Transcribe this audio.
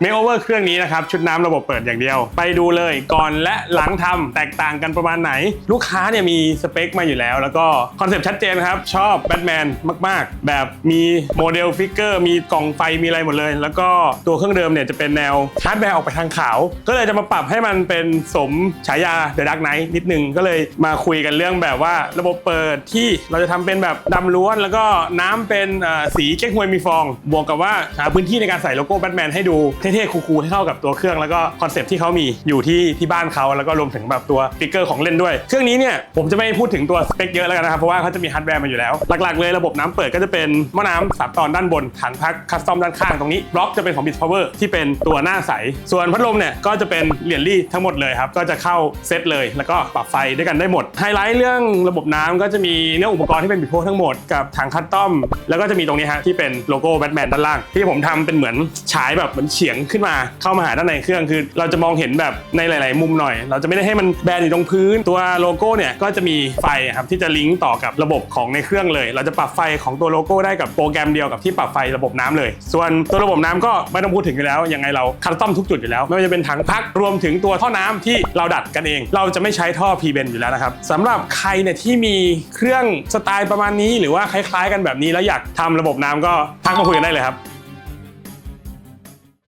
เมคโอเวอร์เครื่องนี้นะครับ ชุดน้ำระบบเปิดอย่างเดียว ไปดูเลยก่อนและหลังทำแตกต่างกันประมาณไหน ลูกค้าเนี่ยมีสเปคมาอยู่แล้ว แล้วก็คอนเซปต์ชัดเจนครับ ชอบแบทแมนมาก ๆ แบบมีโมเดลฟิกเกอร์ มีกล่องไฟมีอะไรหมดเลย แล้วก็ตัวเครื่องเดิมเนี่ยจะเป็นแนวฮาร์ดแวร์ออกไปทางขาว ก็เลยจะมาปรับให้มันเป็นสมฉายา The Dark Knight นิดนึงก็เลยมาคุยกันเรื่องแบบว่าระบบเปิดที่เราจะทำเป็นแบบดำล้วน แล้วก็น้ำเป็นเอ่อสีเก๊กฮวยมีฟอง บวกกับว่าหาพื้นที่ในการใส่โลโก้แบทแมนให้ดูเท่ๆคูลๆให้เข้ากับตัวเครื่องแล้วก็คอนเซปที่เขามีอยู่ที่ที่บ้านเขาแล้วก็รวมถึงแบบตัวฟิกเกอร์ของเล่นด้วย เครื่องนี้เนี่ยผมจะไม่พูดถึงตัวสเปคเยอะแล้วกันนะครับเพราะว่าเขาจะมีฮาร์ดแวร์มาอยู่แล้ว หลักๆเลยระบบน้ำเปิดก็จะเป็นหม้อน้ำสามตอนด้านบนถังพักคัสตอมด้านข้างตรงนี้บล็อกจะเป็นของ Bit Power ที่เป็นตัวหน้าใส ส่วนพัดลมเนี่ยก็จะเป็นเหรียญรี่ทั้งหมดเลยครับก็จะเข้าเซตเลย แล้วก็ปรับไฟด้วยกันได้หมดไฮไลท์เรื่องระบบน้ำก็จะมีเรื่องอุปกรณ์ที่เป็นบิโพทั้งหมดกับถังคัสตอมแล้วก็จะมีตรงนี้ฮะที่เป็นโลโก้แบทแมนด้านล่าง ที่ผมทำเป็นเหมือนฉายแบบเหมือนเฉียงขึ้นมาเข้ามาหาด้านในเครื่องคือ เราจะมองเห็นแบบในหลาย ๆ มุมหน่อย เราจะไม่ได้ให้มันแบนอยู่ตรงพื้น ตัวโลโก้เนี่ยก็จะมีไฟครับที่จะลิงก์ต่อกับระบบของในเครื่องเลย เราจะปรับไฟของตัวโลโก้ได้กับโปรแกรมเดียวกับที่ปรับไฟระบบน้ำเลย ส่วนตัวระบบน้ำก็ไม่ต้องพูดถึงอยู่แล้วยังไงเราคัสตอมทุกจุดอยู่แล้ว ไม่ว่าจะเป็นถังพักรวมถึงตัวท่อน้ำที่เราดัดกันเอง เราจะไม่ใช้ท่อพีเบนอยู่แล้วนะครับสำหรับใครเนี่ยที่มีเครื่องสไตล์ประมาณนี้ หรือว่าคล้าย ๆ กันแบบนี้แล้วอยากทำระบบน้ำก็ทักมาคุยกันได้เลยครับ